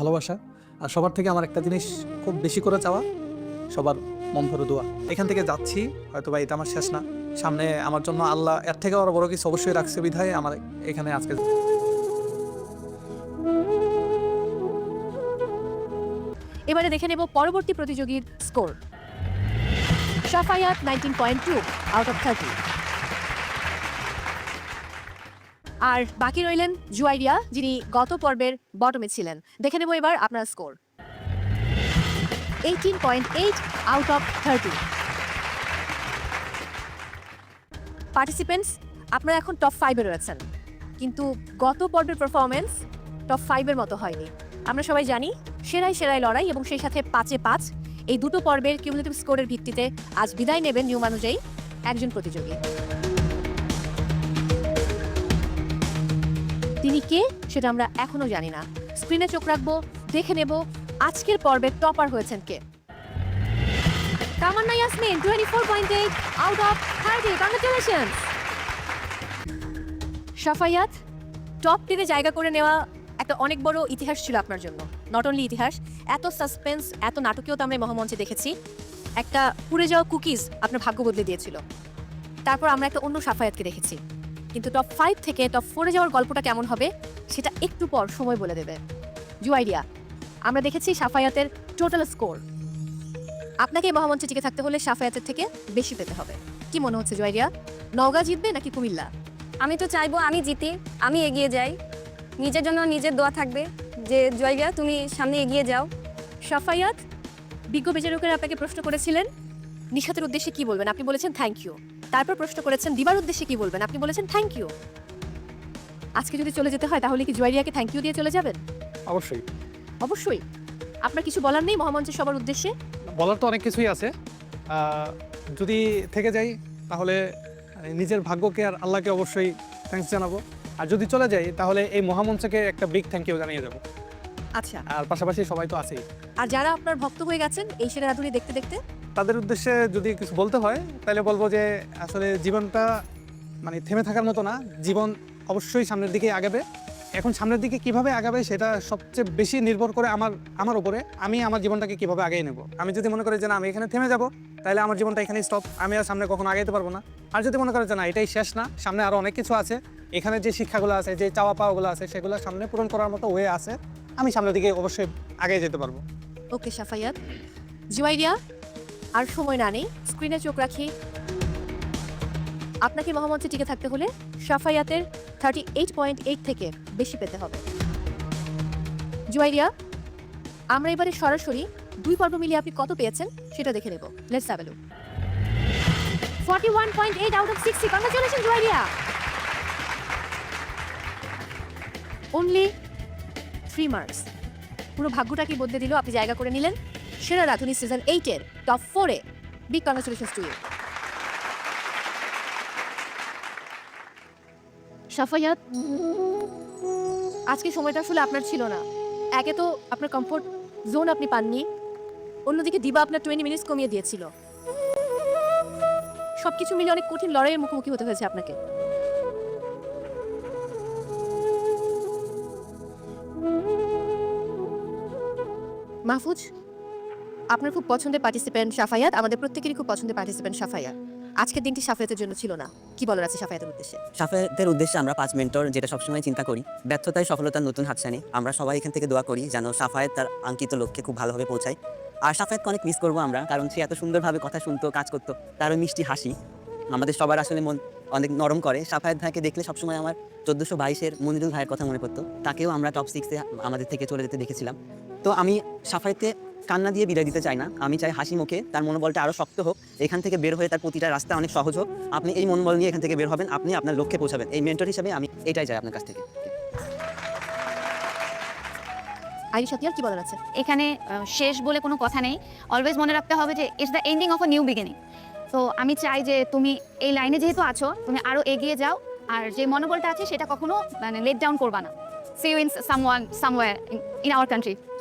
ভালোবাসা। আর সবার থেকে আমার একটা জিনিস খুব বেশি করে চাওয়া, সবার মন ভরে দোয়া। এখান থেকে যাচ্ছি, হয়তো বা এটা আমার শেষ না। সামনে আমার জন্য আল্লাহ, এর থেকে আরও বড় কিছু অবশ্যই রাখছে বিধায় আমার এখানে আজকে এবারে দেখে নেব পরবর্তী প্রতিযোগীর score. Shafayat nineteen point two out of thirty আর বাকি রইলেন জুয়াইরিয়া, যিনি গত পর্বের বটমে ছিলেন। দেখে নেব এবার আপনার score eighteen point eight out of thirty participants আপনারা এখন টপ ফাইভে রয়েছেন। কিন্তু গত পর্বের পারফরমেন্স টপ ফাইভের মতো হয়নি। আমরা সবাই জানি, সেরাই সেরাই লড়াই এবং সেই সাথে পাঁচে পাঁচ। এই দুটো পর্বের কিউমুলেটিভ স্কোরের ভিত্তিতে আজ বিদায় নেবেন নিয়ম অনুযায়ী একজন প্রতিযোগী। তিনি কে সেটা আমরা এখনও জানি না। স্ক্রিনে চোখ রাখব, দেখে নেব আজকের পর্বের টপার হয়েছেন কে। Tamanna Yasmin twenty four point eight out of thirty congratulation Safayat top টেনে জায়গা করে নেওয়া একটা অনেক বড় ইতিহাস ছিল আপনার জন্য। নট অনলি ইতিহাস, এত সাসপেন্স এত নাটকীয়তা আমরা মহামঞ্চে দেখেছি। একটা পুড়ে যাওয়া কুকিজ আপনার ভাগ্য বদলে দিয়েছিল। তারপর আমরা একটা অন্য সাফায়াতকে দেখেছি। কিন্তু টপ ফাইভ থেকে টপ ফোরে যাওয়ার গল্পটা কেমন হবে সেটা একটু পর সময় বলে দেবে। জু আইডিয়া আমরা দেখেছি সাফায়াতের টোটাল স্কোর আপনাকে এই মহামঞ্চে টিকে থাকতে হলে সাফায়াতের থেকে বেশি পেতে হবে। কি মনে হচ্ছে জুয়াইরিয়া নওগাঁ জিতবে নাকি কুমিল্লা? আমি তো চাইব আমি জিতি আমি এগিয়ে যাই। নিজের জন্য নিজের দোয়া থাকবে যে জয়গা তুমি সামনে এগিয়ে যাও। সাফায়াত বিজ্ঞ বিচারকেরা আপনাকে প্রশ্ন করেছিলেন নিশাতের উদ্দেশ্যে কি বলবেন? আপনি বলেছেন থ্যাংক ইউ তারপর প্রশ্ন করেছেন দিবার উদ্দেশ্যে কি বলবেন? আপনি বলেছেন থ্যাংক ইউ আজকে যদি চলে যেতে হয় তাহলে কি জুয়ারিয়াকে থ্যাংক ইউ দিয়ে চলে যাবেন? অবশ্যই। অবশ্যই। আপনার কিছু বলার নেই মহামঞ্চের সবার উদ্দেশ্যে? বলার তো অনেক কিছুই আছে। যদি থেকে যাই তাহলে নিজের ভাগ্যকে আর আল্লাহকে অবশ্যই থ্যাঙ্কস জানাব। আর যদি চলে যাই তাহলে এই মহামঞ্চকে একটা বিগ থ্যাংক ইউ জানিয়ে দেবো। আচ্ছা। আর পাশাপাশি সবাই তো আছেই। আর যারা আপনার ভক্ত হয়ে গেছেন এই সেরা রাধুনি দেখতে দেখতে? তাদের উদ্দেশ্যে যদি কিছু বলতে হয়, তাহলে বলব যে আসলে জীবনটা মানে থেমে থাকার মতো না। জীবন অবশ্যই সামনের দিকে আগাবে। এখন সামনের দিকে কীভাবে আগাবে সেটা সবচেয়ে বেশি নির্ভর করে আমার আমার উপরে। আমি আমার জীবনটাকে কীভাবে আগাই নেব? আমি যদি মনে করি যে না, আমি এখানে থেমে যাব, তাহলে আমার জীবনটা এখানেই স্টপ আমি আর সামনে কখনো আগাইতে পারব না। আর যদি মনে করে যে না, এটাই শেষ না, সামনে আরও অনেক কিছু আছে। এখানে যে শিক্ষাগুলো আছে, যে চাওয়া পাওয়াগুলো আছে, সেগুলো সামনে পূরণ করার মতো ওয়ে আছে। আমি সামনের দিকে অবশ্যই আগে যেতে পারব। ওকে সাফায়াত। জুয়াইরিয়া আর সময় না নেই স্ক্রিনে চোখ রাখি। আপনাকে মহামঞ্চে টিকে থাকতে হলে সাফায়াতের থার্টি এইট পয়েন্ট এইট থেকে বেশি পেতে হবে। জুয়াইরিয়া, আমরা এবারে সরাসরি দুই পর্ব মিলিয়ে আপনি কত পেয়েছেন সেটা দেখে নেব। Let's have look forty one point eight out of sixty congratulation Juairiya! Only three marks পুরো ভাগ্যটাকে বদলে দিল, আপনি জায়গা করে নিলেন। সেরা রাধুনি সিজন এইটের টপ ফোরে বিগ কংগ্রেচুলেশন টু ইউ আজকে সময়টা আসলে আপনার ছিল না। একে তো আপনার কমফোর্ট জোন আপনি পাননি, অন্যদিকে দিবা আপনার টোয়েন্টি মিনিটস কমিয়ে দিয়েছিল। সব কিছু মিলে অনেক কঠিন লড়াইয়ের মুখোমুখি হতে হয়েছে আপনাকে। মাহফুজ আপনার খুব পছন্দের পার্টিসিপেন্ট সাফায়াত, আমাদের প্রত্যেকেরই খুব পছন্দের পার্টিসিপেন্ট সাফায়াত আজকের দিনটি সাফায়াতের জন্য ছিল না। কি বলার আছে সাফায়াতের উদ্দেশ্যে? সাফেদের উদ্দেশ্যে আমরা পাঁচ মেন্টর যেটা সবসময় চিন্তা করি, ব্যর্থতায় সফলতার নতুন হাতছানি। আমরা সবাই এখান থেকে দোয়া করি যেন সাফায়েত তার আঙ্কিত লক্ষ্যে খুব ভালোভাবে পৌঁছায়। আর সাফায়েতকে অনেক মিস করব আমরা, কারণ সে এত সুন্দরভাবে কথা শুনতো, কাজ করতো, তারও মিষ্টি হাসি। আমাদের সবার আসলে মন অনেক নরম করে। সাফায়েত ভাইকে দেখলে সবসময় আমার চোদ্দোশো বাইশের মনিরুল ভাইয়ের কথা মনে পড়তো। তাকেও আমরা টপ সিক্সে আমাদের থেকে চলে যেতে দেখেছিলাম। তো আমি সাফায়েতকে কান্না দিয়ে বিদায় দিতে চাই না। আমি চাই হাসি মুখে তার মনোবলটা আরও শক্ত হোক। এখান থেকে বের হয়ে তার প্রতিটা রাস্তা অনেক সহজ হোক। আপনি এই মনোবল নিয়ে এখান থেকে বের হবেন। আপনি আপনার লক্ষ্যে পৌঁছাবেন। এই মেন্টর হিসাবে আমি এটাই চাই আপনার কাছ থেকে। কি বলার আছে? এখানে শেষ বলে কোনো কথা নেই। অলওয়েজ মনে রাখতে হবে যে it's the ending of a new beginning তো আমি চাই যে, তুমি এই লাইনে যেহেতু আছো, তুমি আরও এগিয়ে যাও। আর যে মনোবলটা আছে, সেটা কখনো মানে লেট ডাউন করবা না। See you in someone somewhere in our country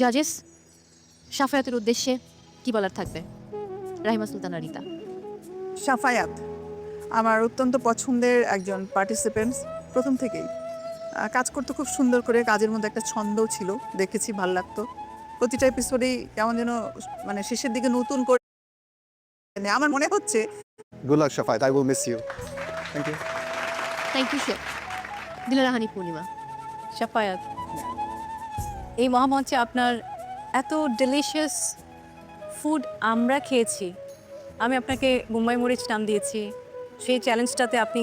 জাজেস সাফায়াতের উদ্দেশ্যে কি বলার থাকবে? রাহিমা সুলতানা রিতা। সাফায়াত আমার অত্যন্ত পছন্দের একজন পার্টিসিপেন্টস প্রথম থেকেই। কাজ করতে খুব সুন্দর করে কাজের মধ্যে একটা ছন্দও ছিল দেখেছি ভালো লাগতো। প্রতিটা এপিসোডেই কেমন যেন মানে শেষের দিকে নতুন করে আমার মনে হচ্ছে Good luck, Shafayat. I will miss you. Thank you thank you chef দিলারাহানি Purnima. Safayat এই মহামঞ্চে আপনার এত ডেলিশিয়াস ফুড আমরা খেয়েছি। আমি আপনাকে মুম্বাই মরিচ নাম দিয়েছি। সেই চ্যালেঞ্জটাতে আপনি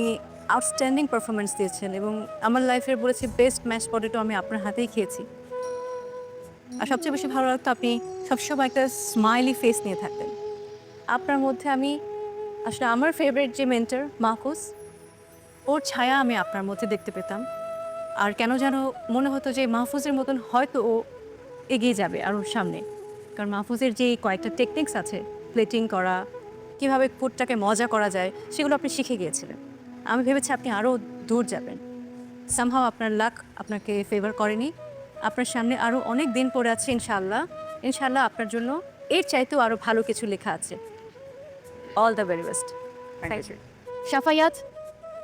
আউটস্ট্যান্ডিং পারফরমেন্স দিয়েছেন এবং আমার লাইফের বলেছি বেস্ট ম্যাশ পটেটো আমি আপনার হাতেই খেয়েছি। আর সবচেয়ে বেশি ভালো লাগতো আপনি সবসময় একটা স্মাইলি ফেস নিয়ে থাকতেন। আপনার মধ্যে আমি আসলে আমার ফেভারিট যে মেন্টার মাকুস, ওর ছায়া আমি আপনার মধ্যে দেখতে পেতাম। আর কেন যেন মনে হতো যে মাহফুজের মতন হয়তো ও এগিয়ে যাবে আরও সামনে। কারণ মাহফুজের যে কয়েকটা টেকনিক্স আছে প্লেটিং করা কীভাবে ফুডটাকে মজা করা যায় সেগুলো আপনি শিখে গিয়েছিলেন। আমি ভেবেছি আপনি আরও দূর যাবেন। সামহাও আপনার লাক আপনাকে ফেভার করেনি। আপনার সামনে আরও অনেক দিন পড়ে আছে ইনশাল্লাহ ইনশাল্লাহ আপনার জন্য এর চাইতেও আরও ভালো কিছু লেখা আছে। All the very best thank you Safayat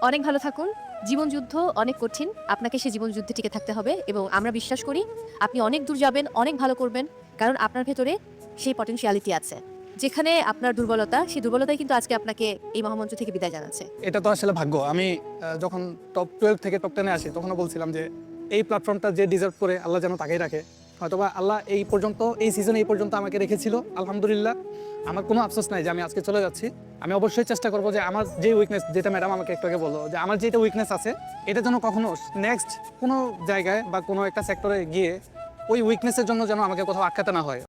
অনেক ভালো থাকুন। জীবনযুদ্ধ অনেক কঠিন, আপনাকে সেই জীবনযুদ্ধে টিকে থাকতে হবে এবং আমরা বিশ্বাস করি আপনি অনেক দূর যাবেন, অনেক ভালো করবেন, কারণ আপনার ভেতরে সেই পটেনশিয়ালিটি আছে। যেখানে আপনার দুর্বলতা, সেই দুর্বলতাই কিন্তু আজকে আপনাকে এই মহামঞ্চ থেকে বিদায় জানাচ্ছে। এটা তো আসলে ভাগ্য। আমি যখন টপ টুয়েলভ থেকে টপ টেনে আসি, তখনও বলছিলাম যে এই প্ল্যাটফর্মটা যে ডিজার্ভ করে আল্লাহ যেন তাকেই রাখে হয়তোবা আল্লাহ এই পর্যন্ত, এই সিজনে এই পর্যন্ত আমাকে রেখেছিল। আলহামদুলিল্লাহ। আমার কোনো আফসোস নাই যে আমি আজকে চলে যাচ্ছি। আমি অবশ্যই চেষ্টা করব যে আমার যে উইকনেস যেটা ম্যাডাম আমাকে একটু আগে বলল, যে আমার যেটা উইকনেস আছে, এটা যেন কখনো নেক্সট কোনো জায়গায় বা কোনো একটা সেক্টরে গিয়ে ওই উইকনেসের জন্য যেন আমাকে কোথাও আটকাতে না হয়।